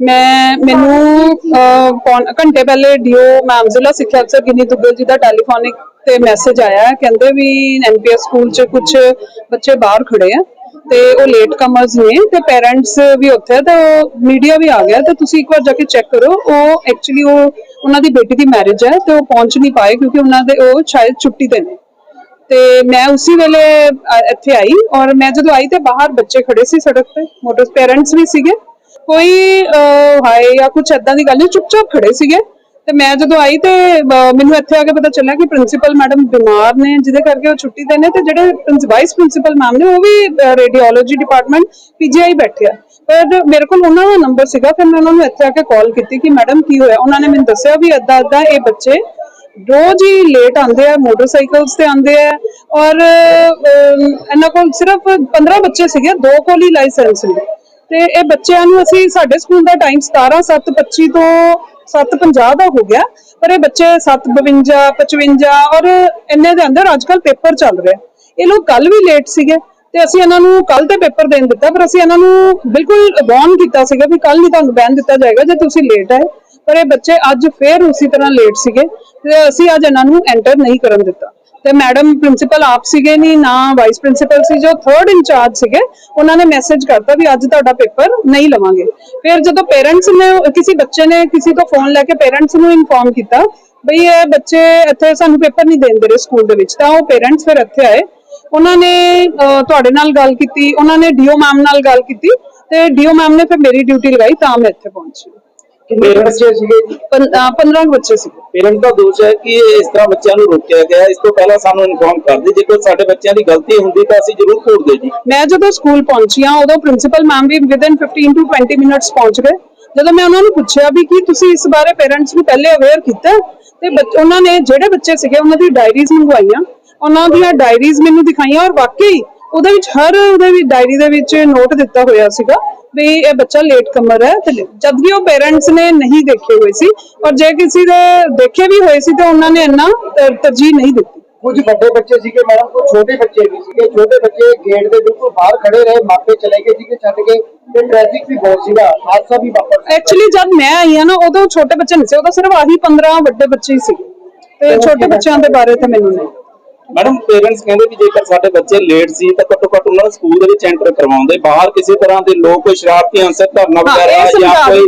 ਮੈਂ ਮੈਨੂੰ ਘੰਟੇ ਪਹਿਲੇ ਡੀਓ ਮੈਮ ਜ਼ਿਲ੍ਹਾ ਸਿੱਖਿਆ ਅਫਸਰ ਗਿਨੀ ਦੁੱਗਲ ਜੀ ਦਾ ਟੈਲੀਫੋਨਿਕ ਤੇ ਮੈਸੇਜ ਆਇਆ ਕਹਿੰਦੇ ਵੀ ਐਨਪੀਐਸ ਸਕੂਲ 'ਚ ਕੁਝ ਬੱਚੇ ਬਾਹਰ ਖੜੇ ਆ ਤੇ ਉਹ ਲੇਟ ਕਮਰਸ ਨੇ ਤੇ ਪੇਰੈਂਟਸ ਵੀ ਉੱਥੇ ਤੇ ਮੀਡੀਆ ਵੀ ਆ ਗਿਆ ਤੇ ਤੁਸੀਂ ਇੱਕ ਵਾਰ ਜਾ ਕੇ ਚੈੱਕ ਕਰੋ, ਉਹ ਐਕਚੁਅਲੀ ਉਹ ਉਹਨਾਂ ਦੀ ਬੇਟੀ ਦੀ ਮੈਰਿਜ ਹੈ ਤੇ ਉਹ ਪਹੁੰਚ ਨਹੀਂ ਪਾਏ ਕਿਉਂਕਿ ਉਹਨਾਂ ਦੇ ਉਹ ਸ਼ਾਇਦ ਛੁੱਟੀ ਤੇ ਨੇ। ਤੇ ਮੈਂ ਉਸੇ ਵੇਲੇ ਇੱਥੇ ਆਈ ਔਰ ਮੈਂ ਜਦੋਂ ਆਈ ਤੇ ਬਾਹਰ ਬੱਚੇ ਖੜੇ ਸੀ ਸੜਕ ਤੇ, ਮੋਟਰ ਪੇਰੈਂਟਸ ਵੀ ਸੀਗੇ। ਕੋਈ ਹਾਏ ਜਾਂ ਕੁਝ ਐਦਾਂ ਦੀ ਗੱਲ ਨਹੀਂ, ਚੁੱਪਚਾਪ ਖੜੇ ਸੀਗੇ। ਤੇ ਮੈਂ ਜਦੋਂ ਆਈ ਤੇ ਮੈਨੂੰ ਇੱਥੇ ਆ ਕੇ ਪਤਾ ਚੱਲਿਆ ਕਿ ਪ੍ਰਿੰਸੀਪਲ ਮੈਡਮ ਬਿਮਾਰ ਨੇ, ਜਿਹਦੇ ਕਰਕੇ ਉਹ ਛੁੱਟੀ ਤੇ ਨੇ ਤੇ ਜਿਹੜੇ ਵਾਈਸ ਪ੍ਰਿੰਸੀਪਲ ਮੈਮ ਨੇ, ਉਹ ਵੀ ਰੇਡੀਓਲੋਜੀ ਡਿਪਾਰਟਮੈਂਟ ਪੀਜੀਆਈ ਬੈਠੇ ਆ। ਪਰ ਮੇਰੇ ਕੋਲ ਉਹਨਾਂ ਦਾ ਨੰਬਰ ਸੀਗਾ, ਫਿਰ ਮੈਂ ਉਹਨਾਂ ਨੂੰ ਇੱਥੇ ਆ ਕੇ ਕਾਲ ਕੀਤੀ ਕਿ ਮੈਡਮ ਕੀ ਹੋਇਆ? ਉਹਨਾਂ ਨੇ ਮੈਨੂੰ ਦੱਸਿਆ ਵੀ ਏਦਾਂ ਏਦਾਂ ਇਹ ਬੱਚੇ ਰੋਜ਼ ਹੀ ਲੇਟ ਆਉਂਦੇ ਆ ਮੋਟਰਸਾਈਕਲਸ ਤੇ ਆਉਂਦੇ ਆ ਔਰ ਇਹਨਾਂ ਕੋਲ ਸਿਰਫ 15 ਬੱਚੇ ਸੀਗੇ, ਦੋ ਕੋਲ ਹੀ ਲਾਇਸੈਂਸ ਨੇ। ਤੇ ਇਹ ਬੱਚਿਆਂ ਨੂੰ ਅਸੀਂ ਸਾਡੇ ਸਕੂਲ ਦਾ ਟਾਈਮ 17 7:25 ਤੋਂ 7:50 ਦਾ ਹੋ ਗਿਆ, ਪਰ ਇਹ ਬੱਚੇ 7:52 55 ਔਰ ਇੰਨੇ ਦੇ ਅੰਦਰ ਅੱਜਕੱਲ ਪੇਪਰ ਚੱਲ ਰਿਹਾ। ਇਹ ਲੋਕ ਕੱਲ ਵੀ ਲੇਟ ਸੀਗੇ ਤੇ ਅਸੀਂ ਇਹਨਾਂ ਨੂੰ ਕੱਲ ਤੇ ਪੇਪਰ ਦੇਣ ਦਿੱਤਾ, ਪਰ ਅਸੀਂ ਇਹਨਾਂ ਨੂੰ ਬਿਲਕੁਲ ਵਾਰਨ ਕੀਤਾ ਸੀਗਾ ਵੀ ਕੱਲ ਨਹੀਂ ਤੁਹਾਨੂੰ ਬੈਨ ਦਿੱਤਾ ਜਾਏਗਾ ਜੇ ਤੁਸੀਂ ਲੇਟ ਆਏ। ਪਰ ਇਹ ਬੱਚੇ ਅੱਜ ਫੇਰ ਉਸੇ ਤਰ੍ਹਾਂ ਲੇਟ ਸੀਗੇ ਤੇ ਅਸੀਂ ਅੱਜ ਇਹਨਾਂ ਨੂੰ ਐਂਟਰ ਨਹੀਂ ਕਰਨ ਦਿੱਤਾ। ਤੇ ਮੈਡਮ ਪ੍ਰਿੰਸੀਪਲ ਆਪ ਸੀਗੇ ਨਹੀਂ ਨਾ ਵਾਈਸ ਪ੍ਰਿੰਸੀਪਲ ਸੀ, ਜੋ ਥਰਡ ਇੰਚਾਰਜ ਸੀਗੇ, ਉਹਨਾਂ ਨੇ ਮੈਸੇਜ ਕਰਤਾ ਵੀ ਅੱਜ ਤੁਹਾਡਾ ਪੇਪਰ ਨਹੀਂ ਲਵਾਂਗੇ। ਫਿਰ ਜਦੋਂ ਪੇਰੈਂਟਸ ਨੇ, ਕਿਸੇ ਬੱਚੇ ਨੇ ਕਿਸੇ ਤੋਂ ਫੋਨ ਲੈ ਕੇ ਪੇਰੈਂਟਸ ਨੂੰ ਇਨਫੋਰਮ ਕੀਤਾ ਬਈ ਇਹ ਬੱਚੇ ਇੱਥੇ ਸਾਨੂੰ ਪੇਪਰ ਨਹੀਂ ਦੇਣ ਦੇ ਰਹੇ ਸਕੂਲ ਦੇ ਵਿੱਚ, ਤਾਂ ਉਹ ਪੇਰੈਂਟਸ ਫਿਰ ਇੱਥੇ ਆਏ। ਉਹਨਾਂ ਨੇ ਤੁਹਾਡੇ ਨਾਲ ਗੱਲ ਕੀਤੀ, ਉਹਨਾਂ ਨੇ ਡੀਓ ਮੈਮ ਨਾਲ ਗੱਲ ਕੀਤੀ ਤੇ ਡੀਓ ਮੈਮ ਨੇ ਫਿਰ ਮੇਰੀ ਡਿਊਟੀ ਲਗਾਈ, ਤਾਂ ਮੈਂ ਇੱਥੇ ਪਹੁੰਚੀ। ਕਿੰਨੇ ਬੱਚੇ ਸੀਗੇ ਜੀ? 15 ਬੱਚੇ ਸੀ ਪੇਰੈਂਟਸ ਦਾ ਦੋਸ਼ ਹੈ ਕਿ ਇਸ ਤਰ੍ਹਾਂ ਬੱਚਿਆਂ ਨੂੰ ਰੋਕਿਆ ਗਿਆ ਹੈ। ਇਸ ਤੋਂ ਪਹਿਲਾਂ ਸਾਨੂੰ ਇਨਫੋਰਮ ਕਰਦੇ ਜੇ ਕੋਈ ਸਾਡੇ ਬੱਚਿਆਂ ਦੀ ਗਲਤੀ ਹੁੰਦੀ ਤਾਂ ਅਸੀਂ ਜ਼ਰੂਰ ਘੂਰਦੇ ਜੀ। ਮੈਂ ਜਦੋਂ ਸਕੂਲ ਪਹੁੰਚੀ ਹਾਂ ਉਦੋਂ ਪ੍ਰਿੰਸੀਪਲ ਮੈਮ ਵੀ ਵਿਦਨ 15 ਟੂ 20 ਮਿੰਟਸ ਪਹੁੰਚ ਗਏ। ਜਦੋਂ ਮੈਂ ਉਹਨਾਂ ਨੂੰ ਪੁੱਛਿਆ ਵੀ ਕੀ ਤੁਸੀਂ ਇਸ ਬਾਰੇ ਪੇਰੈਂਟਸ ਨੂੰ ਪਹਿਲੇ ਅਵੇਅਰ ਕੀਤਾ? ਤੇ ਉਹਨਾਂ ਨੇ ਜਿਹੜੇ ਬੱਚੇ ਸੀਗੇ ਉਹਨਾਂ ਦੀ ਡਾਇਰੀਜ਼ ਮੰਗਵਾਈਆਂ। ਉਹਨਾਂ ਦੀਆਂ ਡਾਇਰੀਜ਼ ਮੈਨੂੰ ਦਿਖਾਈਆਂ ਔਰ ਵਾਕਈ ਉਹਦੇ ਵਿੱਚ ਹਰ ਉਹਦੇ ਵੀ ਡਾਇਰੀ ਦੇ ਵਿੱਚ ਨੋਟ ਦਿੱਤਾ ਹੋਇਆ ਸੀਗਾ ਵੀ ਇਹ ਬੱਚਾ ਲੇਟ ਕਮਰ ਹੈ ਤੇ ਜਦ ਵੀ ਉਹ ਪੇਰੈਂਟਸ ਨੇ ਨਹੀਂ ਦੇਖੇ ਹੋਏ ਸੀ ਔਰ ਜੇ ਕਿਸੇ ਦੇ ਦੇਖੇ ਵੀ ਹੋਏ ਸੀ ਤਾਂ ਉਹਨਾਂ ਨੇ ਇੰਨਾ ਤਰਜੀਹ ਨਹੀਂ ਦਿੱਤੀ। ਕੁਝ ਵੱਡੇ ਬੱਚੇ ਸੀਗੇ ਮੈਡਮ ਕੁਝ ਛੋਟੇ ਬੱਚੇ ਵੀ ਸੀਗੇ। ਛੋਟੇ ਬੱਚੇ ਗੇਟ ਦੇ ਬਿਲਕੁਲ ਬਾਹਰ ਖੜੇ ਰਹੇ ਮਾਪੇ ਚਲੇ ਗਏ ਸੀਗੇ ਛੱਡ ਕੇ ਤੇ ਟ੍ਰੈਫਿਕ ਵੀ ਬਹੁਤ ਸੀਗਾ ਹਾਦਸਾ ਵੀ ਵਾਪਰ ਐਕਚੁਅਲੀ ਜਦ ਮੈਂ ਆਈ ਹਾਂ ਨਾ ਉਦੋਂ ਛੋਟੇ ਬੱਚੇ ਨਹੀਂ ਸੀ ਉਦੋਂ ਸਿਰਫ ਆਹੀ 15 ਵੱਡੇ ਬੱਚੇ ਹੀ ਸੀ। ਤੇ ਛੋਟੇ ਬੱਚਿਆਂ ਦੇ ਬਾਰੇ ਤਾਂ ਮੈਨੂੰ ਨਹੀਂ। ਮੈਡਮ ਪੇਰੈਂਟਸ ਕਹਿੰਦੇ ਕਿ ਜੇਕਰ ਸਾਡੇ ਬੱਚੇ ਲੇਟ ਸੀ ਤਾਂ ਘੱਟੋ ਘੱਟ ਉਹਨਾਂ ਨੂੰ ਸਕੂਲ ਦੇ ਵਿੱਚ ਐਂਟਰ ਕਰਵਾਉਂਦੇ। ਬਾਹਰ ਕਿਸੇ ਤਰ੍ਹਾਂ ਦੇ ਲੋਕ ਕੋਈ ਸ਼ਰਾਰਤੀ ਅੰਸਰ ਧਰਨਾ ਵਗੈਰਾ ਜਾਂ ਕੋਈ।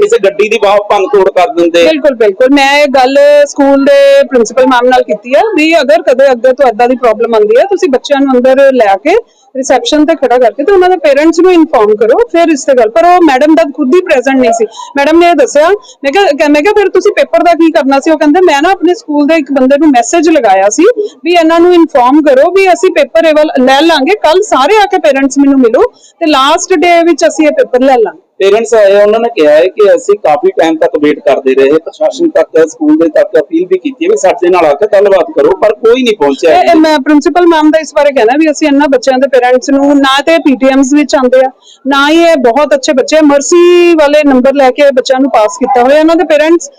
ਕਿਸੇ ਗੱਡੀ ਦੀ ਬਾਹ ਭੰਨ ਤੋੜ ਕਰ ਦਿੰਦੇ। ਬਿਲਕੁਲ ਬਿਲਕੁਲ। ਮੈਂ ਇਹ ਗੱਲ ਸਕੂਲ ਦੇ ਪ੍ਰਿੰਸੀਪਲ ਮੈਮ ਨਾਲ ਕੀਤੀ ਹੈ ਵੀ ਅਗਰ ਕਦੇ ਅੱਗੇ ਤੋਂ ਏਦਾਂ ਦੀ ਪ੍ਰੋਬਲਮ ਆਉਂਦੀ ਹੈ ਤੁਸੀਂ ਬੱਚਿਆਂ ਨੂੰ ਅੰਦਰ ਲੈ ਕੇ ਰਿਸੈਪਸ਼ਨ ਤੇ ਖੜਾ ਕਰਕੇ ਤੇ ਉਹਨਾਂ ਦੇ ਪੇਰੈਂਟਸ ਨੂੰ ਇਨਫੋਰਮ ਕਰੋ ਫਿਰ ਇਸ ਤੇ ਗੱਲ। ਪਰ ਉਹ ਮੈਡਮ ਦਾ ਖੁਦ ਹੀ ਪ੍ਰੈਜ਼ੈਂਟ ਨਹੀਂ ਸੀ। ਮੈਡਮ ਨੇ ਇਹ ਦੱਸਿਆ ਮੈਂ ਕਿਹਾ ਮੈਂ ਕਿਹਾ ਫਿਰ ਤੁਸੀਂ ਪੇਪਰ ਦਾ ਕੀ ਕਰਨਾ ਸੀ? ਉਹ ਕਹਿੰਦੇ ਮੈਂ ਨਾ ਆਪਣੇ ਸਕੂਲ ਦੇ ਇੱਕ ਬੰਦੇ ਨੂੰ ਮੈਸੇਜ ਲਗਾਇਆ ਸੀ ਵੀ ਇਹਨਾਂ ਨੂੰ ਇਨਫੋਰਮ ਕਰੋ ਵੀ ਅਸੀਂ ਪੇਪਰ ਇਹ ਵਾਲਾ ਲੈ ਲਾਂਗੇ ਕੱਲ ਸਾਰੇ ਆ ਕੇ ਪੇਰੈਂਟਸ ਮੈਨੂੰ ਮਿਲੋ ਤੇ ਲਾਸਟ ਡੇ ਵਿੱਚ ਅਸੀਂ ਇਹ ਪੇਪਰ ਲੈ ਲਾਂਗੇ। ਪੇਰੈਂਟਸ ਆਏ ਉਹਨਾਂ ਨੇ ਕਿਹਾ ਹੈ ਕਿ ਅਸੀਂ ਕਾਫੀ ਟਾਈਮ ਤੱਕ ਵੇਟ ਕਰਦੇ ਰਹੇ ਪ੍ਰਸ਼ਾਸਨ ਤੱਕ ਸਕੂਲ ਦੇ ਤੱਕ ਅਪੀਲ ਵੀ ਕੀਤੀ ਹੈ ਵੀ ਸਾਡੇ ਨਾਲ ਆ ਕੇ ਗੱਲਬਾਤ ਕਰੋ ਪਰ ਕੋਈ ਨਹੀਂ ਪਹੁੰਚਿਆ। ਮੈਂ ਪ੍ਰਿੰਸੀਪਲ ਮੈਮ ਦਾ ਇਸ ਬਾਰੇ ਕਹਿਣਾ ਵੀ ਅਸੀਂ ਇਹਨਾਂ ਬੱਚਿਆਂ ਦੇ ਪੇਰੈਂਟਸ ਨੂੰ ਨਾ ਤੇ ਪੀਟੀਐਮਸ ਵਿੱਚ ਆਉਂਦੇ ਆ ਨਾ ਹੀ ਇਹ ਬਹੁਤ ਅੱਛੇ ਬੱਚੇ ਮਰਸੀ ਵਾਲੇ ਨੰਬਰ ਲੈ ਕੇ ਬੱਚਿਆਂ ਨੂੰ ਪਾਸ ਕੀਤਾ ਹੋਇਆ। ਇਹਨਾਂ ਦੇ ਪੇਰੈਂਟਸ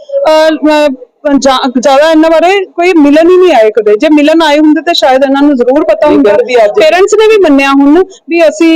ਜ਼ਿਆਦਾ ਇਹਨਾਂ ਬਾਰੇ ਕੋਈ ਮਿਲਣ ਹੀ ਨਹੀਂ ਆਏ ਕਦੇ। ਜੇ ਮਿਲਣ ਆਏ ਹੁੰਦੇ ਤਾਂ ਸ਼ਾਇਦ ਇਹਨਾਂ ਨੂੰ ਜ਼ਰੂਰ ਪਤਾ ਹੁੰਦਾ। ਗੱਲ ਵੀ ਅੱਜ- ਪੇਰੈਂਟਸ ਨੇ ਵੀ ਮੰਨਿਆ ਹੁਣ ਵੀ ਅਸੀਂ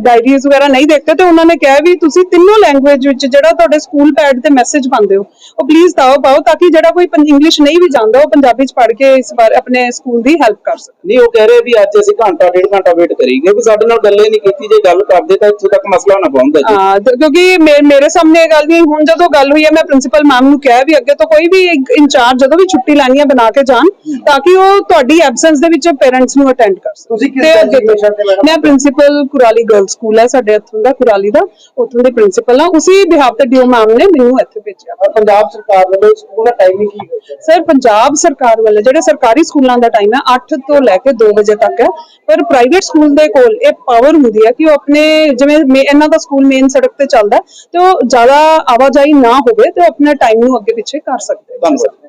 ਡਾਇਰੀਜ਼ ਵਗੈਰਾ ਨਹੀਂ ਦੇਖਦੇ ਤੇ ਉਹਨਾਂ ਨੇ ਕਿਹਾ ਵੀ ਤੁਸੀਂ ਤਿੰਨੋਂ ਲੈਂਗੁਏਜ ਵਿੱਚ ਜਿਹੜਾ ਤੁਹਾਡੇ ਸਕੂਲ ਪੈਡ ਤੇ ਮੈਸੇਜ ਪਾਉਂਦੇ ਹੋ ਉਹ ਪਲੀਜ਼ ਤਾਓ ਪਾਓ ਤਾਂ ਕਿ ਜਿਹੜਾ ਕੋਈ ਇੰਗਲਿਸ਼ ਨਹੀਂ ਵੀ ਜਾਣਦਾ ਉਹ ਪੰਜਾਬੀ ਚ ਪੜ੍ਹ ਕੇ ਇਸ ਬਾਰੇ ਆਪਣੇ ਸਕੂਲ ਦੀ ਹੈਲਪ ਕਰ ਸਕੇ। ਨਹੀਂ ਉਹ ਕਹਿ ਰਹੇ ਵੀ ਅੱਜ ਅਸੀਂ ਘੰਟਾ ਡੇਢ ਘੰਟਾ ਵੇਟ ਕਰੀਏ ਵੀ ਸਾਡੇ ਨਾਲ ਗੱਲੇ ਨਹੀਂ ਕੀਤੀ ਜੇ ਗੱਲ ਕਰਦੇ ਤਾਂ ਇੱਥੋਂ ਤੱਕ ਮਸਲਾ ਨਾ ਪਹੁੰਚਦਾ ਜੀ। ਹਾਂ ਕਿਉਂਕਿ ਮੇਰੇ ਸਾਹਮਣੇ ਇਹ ਗੱਲ ਨਹੀਂ ਹੁਣ ਜਦੋਂ ਗੱਲ ਹੋਈ ਹੈ ਮੈਂ ਪ੍ਰਿੰਸੀਪਲ ਮੈਮ ਨੂੰ ਕਿਹਾ ਵੀ ਅੱਗੇ ਤੋਂ ਕੋਈ ਵੀ ਇੰਚਾਰਜ ਜਦੋਂ ਵੀ ਛੁੱਟੀ ਲੈਣੀ ਹੈ ਬਣਾ ਕੇ ਜਾਣ ਤਾਂ ਕਿ ਉਹ ਤੁਹਾਡੀ ਐਬਸੈਂਸ ਦੇ ਵਿੱਚ ਪੇਰੈਂਟਸ ਨੂੰ ਅਟੈਂਡ ਕਰ ਸਕਣ। ਤੁਸੀਂ ਕਿਸ ਅੱਗੇ ਤੋਂ-? ਮੈਂ ਪ੍ਰਿੰਸੀਪਲ ਕੁਰਾਲੀ ਗਰਲ ਸਕੂਲ ਹੈ ਸਾਡੇ ਇੱਥੋਂ ਦਾ ਕੁਰਾਲੀ ਦਾ ਉੱਥੋਂ ਦੇ ਪ੍ਰਿੰਸੀਪਲ ਹਾਂ। ਉਸੇ ਬਿਹਾਫ ਤੇ ਡੀਓ ਮੈਮ ਨੇ ਮੈਨੂੰ ਇੱਥੇ ਭੇਜਿਆ। ਪੰਜਾਬ ਸਰਕਾਰ ਵੱਲੋਂ ਸਕੂਲ ਦਾ ਟਾਈਮਿੰਗ ਕੀ ਹੋਇਆ? ਸਰ ਪੰਜਾਬ ਸਰਕਾਰ ਵੱਲੋਂ ਜਿਹੜੇ ਸਰਕਾਰੀ ਸਕੂਲਾਂ ਦਾ ਟਾਈਮ ਹੈ 8 ਤੋਂ ਲੈ ਕੇ 2 ਵਜੇ ਤੱਕ ਹੈ। ਪਰ ਪ੍ਰਾਈਵੇਟ ਸਕੂਲ ਦੇ ਕੋਲ ਇਹ ਪਾਵਰ ਹੁੰਦੀ ਹੈ ਕਿ ਉਹ ਆਪਣੇ ਜਿਵੇਂ ਇਹਨਾਂ ਦਾ ਸਕੂਲ ਮੇਨ ਸੜਕ ਤੇ ਚੱਲਦਾ ਤੇ ਉਹ ਜ਼ਿਆਦਾ ਆਵਾਜਾਈ ਨਾ ਹੋਵੇ ਤੇ ਉਹ ਆਪਣੇ ਟਾਈਮ ਨੂੰ ਅੱਗੇ ਪਿੱਛੇ ਕਰ ਸਕਦੇ ਹੈ। ਧੰਨਵਾਦ